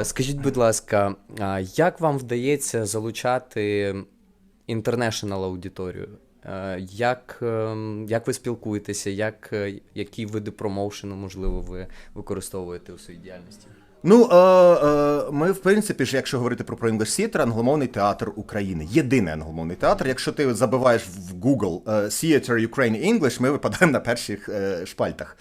Е, Скажіть, будь ласка, як вам вдається залучати інтернешнл аудиторію? Е, Як, ем, як ви спілкуєтеся, як, е, які види промоушену, можливо, ви використовуєте у своїй діяльності? Ну, ми, в принципі, ж, якщо говорити про, про Theatre, англомовний театр України. Єдиний англомовний театр. Якщо ти забиваєш в Google Theatre Ukraine English, ми випадаємо на перших шпальтах,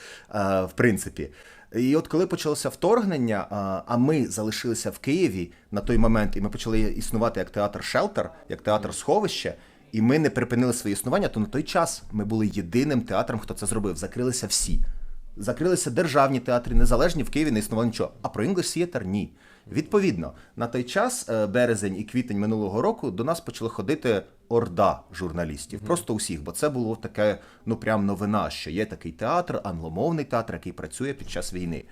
в принципі. І от коли почалося вторгнення, а, ми залишилися в Києві на той момент, і ми почали існувати як театр Шелтер, як театр сховище, і ми не припинили своє існування, то на той час ми були єдиним театром, хто це зробив. Закрилися всі. Закрилися державні театри, незалежні в Києві не існувало нічого. А про English Theatre – ні. Відповідно, на той час, е, березень і квітень минулого року, до нас почали ходити орда журналістів. Просто усіх, бо це було таке, ну прям новина, що є такий театр, англомовний театр, який працює під час війни.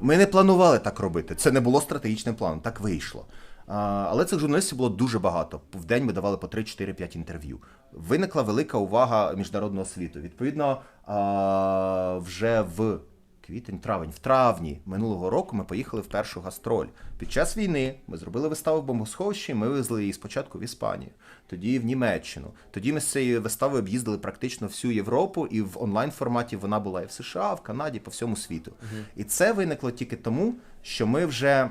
Ми не планували так робити. Це не було стратегічним планом, так вийшло. А, Але цих журналістів було дуже багато. В день ми давали по 3-4-5 інтерв'ю. Виникла велика увага міжнародного світу. Відповідно, а, вже в квітень, травень, в травні минулого року ми поїхали в першу гастроль. Під час війни ми зробили виставу в бомбосховищі. Ми везли її спочатку в Іспанію, тоді в Німеччину. Тоді ми з цією виставою об'їздили практично всю Європу, і в онлайн форматі вона була і в США, в Канаді, по всьому світу. І це виникло тільки тому, що ми вже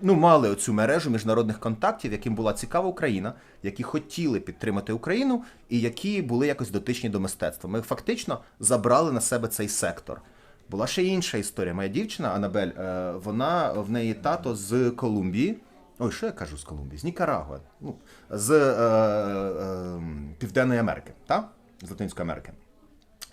ну, мали оцю мережу міжнародних контактів, яким була цікава Україна, які хотіли підтримати Україну і які були якось дотичні до мистецтва. Ми фактично забрали на себе цей сектор. Була ще інша історія. Моя дівчина Анабель, е, вона в неї тато з Колумбії. Ой, що я кажу з Колумбії? З Нікарагуа, ну, з е, е, Південної Америки, та? з Латинської Америки.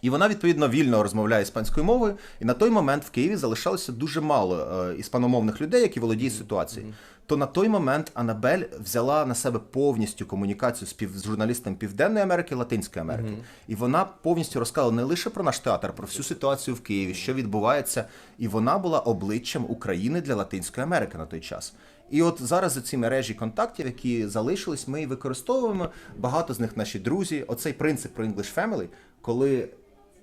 І вона відповідно вільно розмовляє іспанською мовою. І на той момент в Києві залишалося дуже мало е, іспаномовних людей, які володіють ситуацією. То на той момент Анабель взяла на себе повністю комунікацію з, пів, з журналістами Південної Америки, Латинської Америки. І вона повністю розказала не лише про наш театр, про всю ситуацію в Києві, що відбувається. І вона була обличчям України для Латинської Америки на той час. І от зараз ці мережі контактів, які залишились, ми використовуємо. Багато з них наші друзі. Оцей принцип про English Family, коли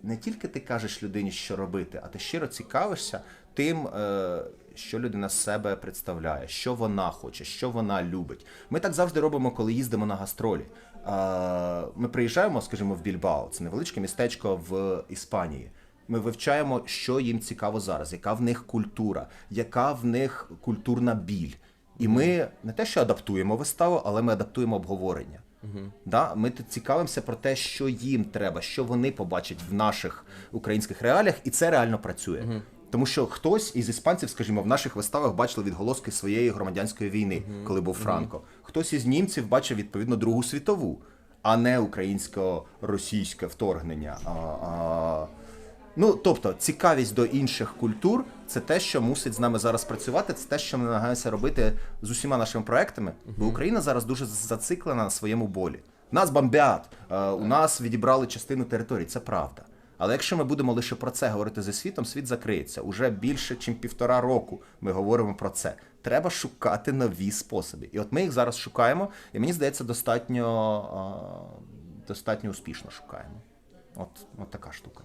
не тільки ти кажеш людині, що робити, а ти щиро цікавишся тим, е, що людина себе представляє, що вона хоче, що вона любить. Ми так завжди робимо, коли їздимо на гастролі. Е, Ми приїжджаємо, скажімо, в Більбао, це невеличке містечко в Іспанії. Ми вивчаємо, що їм цікаво зараз, яка в них культура, яка в них культурна біль. І ми не те, що адаптуємо виставу, але ми адаптуємо обговорення. Да? Ми тут цікавимося про те, що їм треба, що вони побачать в наших українських реаліях, і це реально працює. Тому що хтось із іспанців, скажімо, в наших виставах бачили відголоски своєї громадянської війни, коли був Франко. Хтось із німців бачив відповідно Другу світову, а не українсько-російське вторгнення. А, а... Ну, тобто, цікавість до інших культур це те, що мусить з нами зараз працювати. Це те, що ми намагаємося робити з усіма нашими проектами. Бо Україна зараз дуже зациклена на своєму болі. Нас бомбять, е, у нас відібрали частину території. Це правда. Але якщо ми будемо лише про це говорити зі світом, світ закриється. Уже більше, ніж півтора року ми говоримо про це. Треба шукати нові способи. І от ми їх зараз шукаємо, і мені здається, достатньо, е, достатньо успішно шукаємо. От, от така штука.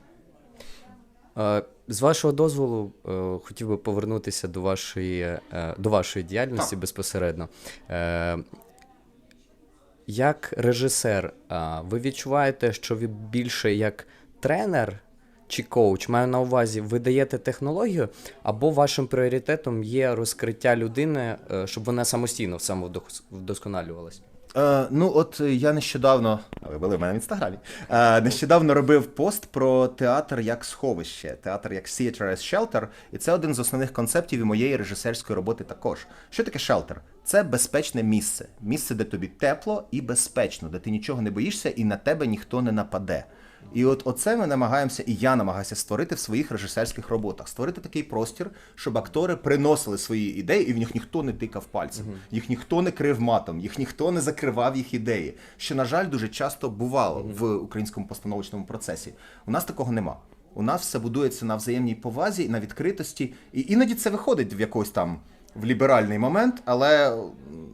Е, З вашого дозволу, е, хотів би повернутися до вашої, е, до вашої діяльності Так. безпосередньо. Як режисер, ви відчуваєте, що ви більше як тренер чи коуч, маю на увазі, ви даєте технологію, або вашим пріоритетом є розкриття людини, щоб вона самостійно самовдосконалювалась? Е, ну, от я нещодавно, а ви були в мене в інстаграмі. Е, нещодавно робив пост про театр як сховище, театр як theater as shelter, і це один з основних концептів і моєї режисерської роботи також. Що таке шелтер? Це безпечне місце. Місце, де тобі тепло і безпечно, де ти нічого не боїшся і на тебе ніхто не нападе. І от оце ми намагаємося, і я намагаюся створити в своїх режисерських роботах. Створити такий простір, щоб актори приносили свої ідеї, і в них ніхто не тикав пальцем, їх ніхто не крив матом, їх ніхто не закривав їх ідеї. Що, на жаль, дуже часто бувало в українському постановочному процесі. У нас такого нема. У нас все будується на взаємній повазі, на відкритості, і іноді це виходить в якийсь там в ліберальний момент, але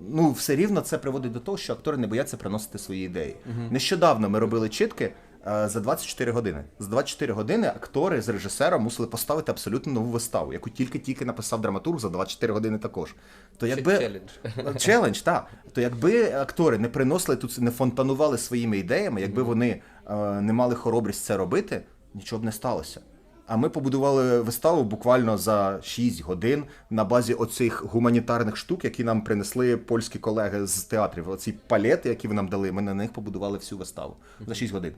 ну все рівно це приводить до того, що актори не бояться приносити свої ідеї. Нещодавно ми робили чітки. Е, за 24 години. За 24 години актори з режисером мусили поставити абсолютно нову виставу, яку тільки-тільки написав драматург за 24 години також. То якби челендж. челендж, так. То якби актори не приносили тут, не фонтанували своїми ідеями, якби вони е, не мали хоробрість це робити, нічого б не сталося. А ми побудували виставу буквально за 6 годин на базі оцих гуманітарних штук, які нам принесли польські колеги з театрів. Оці палети, які ви нам дали, ми на них побудували всю виставу за 6 годин.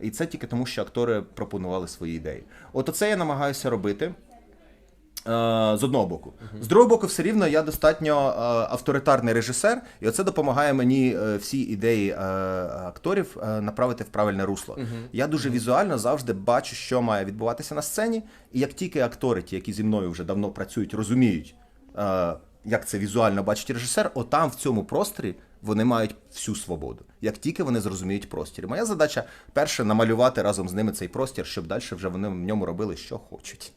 І це тільки тому, що актори пропонували свої ідеї. От оце я намагаюся робити. Е, З одного боку, з другого боку, все рівно я достатньо е, авторитарний режисер, і оце допомагає мені е, всі ідеї акторів направити в правильне русло. Я дуже візуально завжди бачу, що має відбуватися на сцені, і як тільки актори, ті, які зі мною вже давно працюють, розуміють, як це візуально бачить режисер, отам в цьому просторі вони мають всю свободу. Як тільки вони зрозуміють простір. Моя задача перше намалювати разом з ними цей простір, щоб далі вже вони в ньому робили, що хочуть.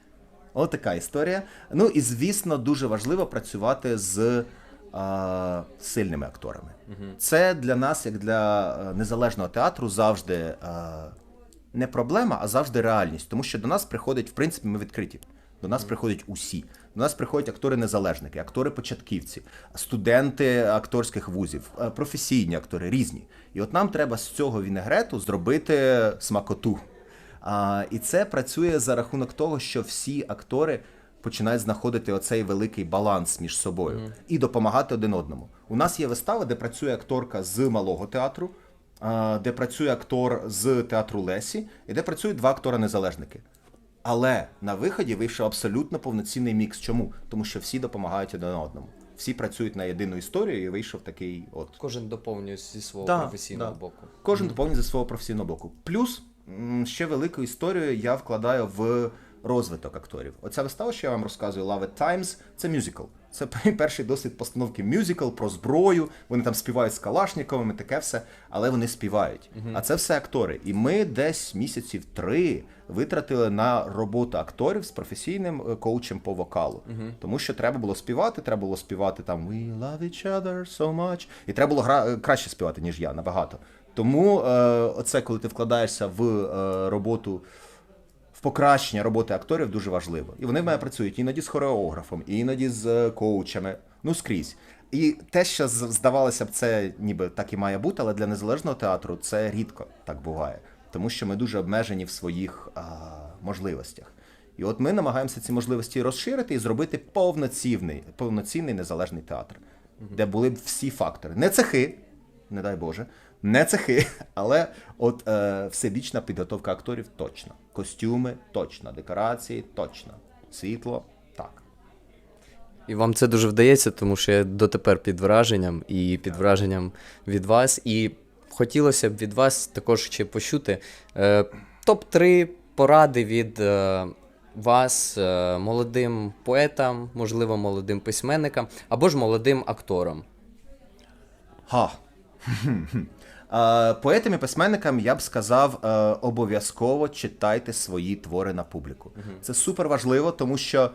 От така історія. Ну і звісно, дуже важливо працювати з а, сильними акторами. Це для нас, як для е, незалежного театру, завжди а, не проблема, а завжди реальність. Тому що до нас приходять, в принципі, ми відкриті. До нас приходять усі. До нас приходять актори-незалежники, актори-початківці, студенти акторських вузів, е, професійні актори, різні. І от нам треба з цього вінегрету зробити смакоту. А, і це працює за рахунок того, що всі актори починають знаходити оцей великий баланс між собою і допомагати один одному. У нас є вистава, де працює акторка з малого театру, де працює актор з театру Лесі, і де працюють два актора-незалежники. Але на виході вийшов абсолютно повноцінний мікс. Чому? Тому що всі допомагають один одному. Всі працюють на єдину історію, і вийшов такий от Кожен доповнює зі свого Да, професійного да. боку. Кожен доповнить зі свого професійного боку. Плюс ще велику історію я вкладаю в розвиток акторів. Оця вистава, що я вам розказую, Love at Times, це мюзикл. Це перший досвід постановки мюзикл про зброю. Вони там співають з Калашніковими, таке все, але вони співають. А це все актори. І ми десь місяців три витратили на роботу акторів з професійним е, коучем по вокалу. Тому що треба було співати, треба було співати там We love each other so much. І треба було гра... е, краще співати, ніж я, набагато. Тому е, оце, коли ти вкладаєшся в е, роботу, в покращення роботи акторів, дуже важливо. І вони в мене працюють іноді з хореографом, іноді з е, коучами, ну скрізь. І те, що здавалося б, це ніби так і має бути, але для незалежного театру це рідко так буває, тому що ми дуже обмежені в своїх а, можливостях. І от ми намагаємося ці можливості розширити і зробити повноцінний, повноцінний незалежний театр, де були б всі фактори. Не цехи, не дай Боже, не цехи, але от е, всебічна підготовка акторів точно. Костюми точно, декорації точно, світло так. І вам це дуже вдається, тому що я дотепер під враженням і під враженням від вас. І хотілося б від вас також ще почути е, топ-3 поради від е, вас, е, молодим поетам, можливо, молодим письменникам або ж молодим акторам. Га. Е, Поетам і письменникам я б сказав, е, обов'язково читайте свої твори на публіку. Це супер важливо, тому що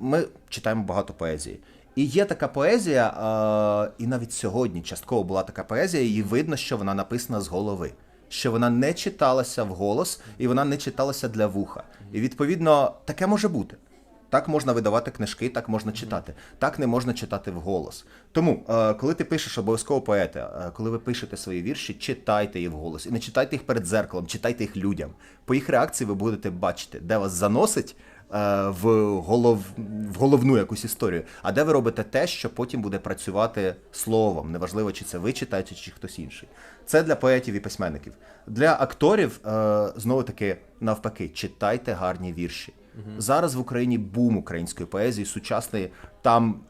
ми читаємо багато поезії. І є така поезія, е, і навіть сьогодні частково була така поезія, і видно, що вона написана з голови. Що вона не читалася вголос, і вона не читалася для вуха. І відповідно таке може бути. Так можна видавати книжки, так можна читати. Так не можна читати вголос. Тому, е, коли ти пишеш обов'язково поета, е, коли ви пишете свої вірші, читайте їх вголос. І не читайте їх перед дзеркалом, читайте їх людям. По їх реакції ви будете бачити, де вас заносить е, в, голов, в головну якусь історію, а де ви робите те, що потім буде працювати словом. Неважливо, чи це ви читаєте, чи хтось інший. Це для поетів і письменників. Для акторів, знову таки, навпаки, читайте гарні вірші. Зараз в Україні бум української поезії, сучасної. Там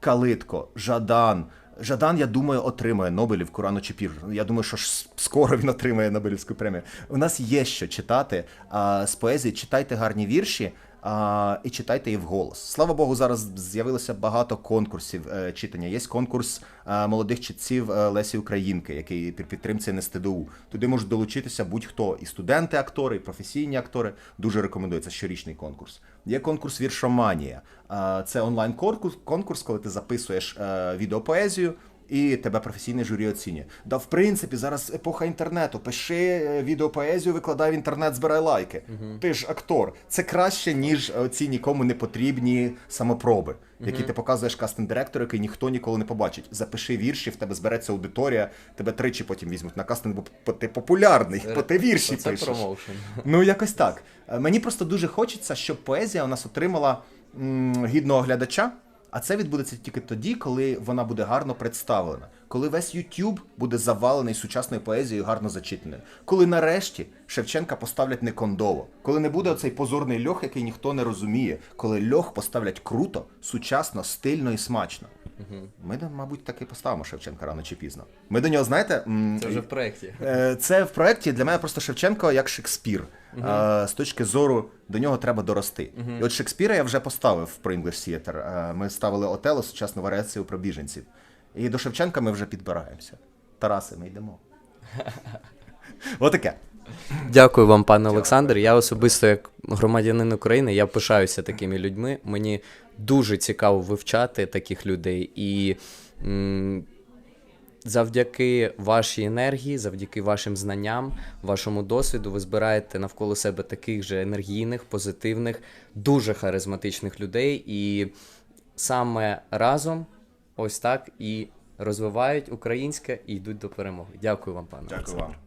Калитко, Жадан. Жадан, я думаю, отримає Нобелівку рано чи пір. Я думаю, що ж скоро він отримає Нобелівську премію. У нас є що читати а, з поезії. Читайте гарні вірші а, і читайте їх вголос. Слава Богу, зараз з'явилося багато конкурсів е, читання. Є конкурс е, молодих читців е, Лесі Українки, який при підтримці НСТДУ. Туди можуть долучитися будь-хто і студенти, актори, і професійні актори. Дуже рекомендується щорічний конкурс. Є конкурс Віршоманія. Е, Це онлайн конкурс, коли ти записуєш е, відеопоезію. І тебе професійне журі оцінює. Да, в принципі, зараз епоха інтернету. Пиши е, відеопоезію, викладай в інтернет, збирай лайки. Ти ж актор. Це краще, ніж ці нікому не потрібні самопроби, які ти показуєш кастинг-директору, який ніхто ніколи не побачить. Запиши вірші, в тебе збереться аудиторія, тебе тричі потім візьмуть на кастинг, бо бо ти популярний, бо ти вірші Це пишеш. промоушен. Ну, якось так. Е, Мені просто дуже хочеться, щоб поезія у нас отримала м, гідного глядача. А це відбудеться тільки тоді, коли вона буде гарно представлена, коли весь YouTube буде завалений сучасною поезією, гарно зачитаною. Коли нарешті Шевченка поставлять не кондово, коли не буде оцей позорний льох, який ніхто не розуміє, коли льох поставлять круто, сучасно, стильно і смачно. Ми, мабуть, таки поставимо Шевченка рано чи пізно. Ми до нього, знаєте, Це вже в проєкті. Е, Це в проєкті для мене просто Шевченко як Шекспір. Е, З точки зору до нього треба дорости. І от Шекспіра я вже поставив про English Theatre. Е, Ми ставили Отело, сучасну варіацію про біженців. І до Шевченка ми вже підбираємося. Тараси, ми йдемо. Отаке. Дякую вам, пане Олександр. Я особисто, як громадянин України, я пишаюся такими людьми. Мені дуже цікаво вивчати таких людей. І м, завдяки вашій енергії, завдяки вашим знанням, вашому досвіду, ви збираєте навколо себе таких же енергійних, позитивних, дуже харизматичних людей. І саме разом ось так і розвивають українське і йдуть до перемоги. Дякую вам, пане. Дякую вам.